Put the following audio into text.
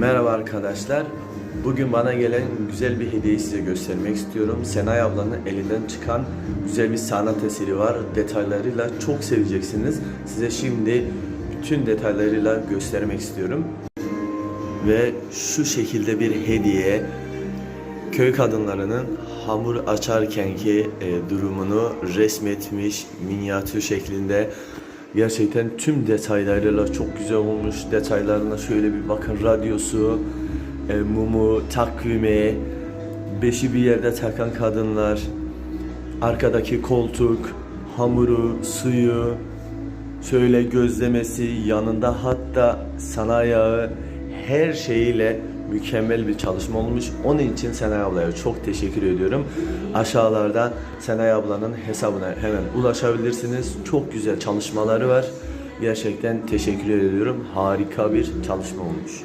Merhaba arkadaşlar. Bugün bana gelen güzel bir hediyeyi size göstermek istiyorum. Senay ablanın elinden çıkan güzel bir sanat eseri var. Detaylarıyla çok seveceksiniz. Size şimdi bütün detaylarıyla göstermek istiyorum. Ve şu şekilde bir hediye köy kadınlarının hamur açarkenki e, durumunu resmetmiş minyatür şeklinde gerçekten tüm detaylarıyla çok güzel olmuş. Detaylarına şöyle bir bakın radyosu e, mumu takvimi beşi bir yerde takan kadınlar arkadaki koltuk hamuru suyu şöyle gözlemesi yanında hatta sana yağı her şeyiyle mükemmel bir çalışma olmuş. Onun için Senay ablaya çok teşekkür ediyorum. Aşağılarda Senay ablanın hesabına hemen ulaşabilirsiniz. Çok güzel çalışmaları var. Gerçekten teşekkür ediyorum. Harika bir çalışma olmuş.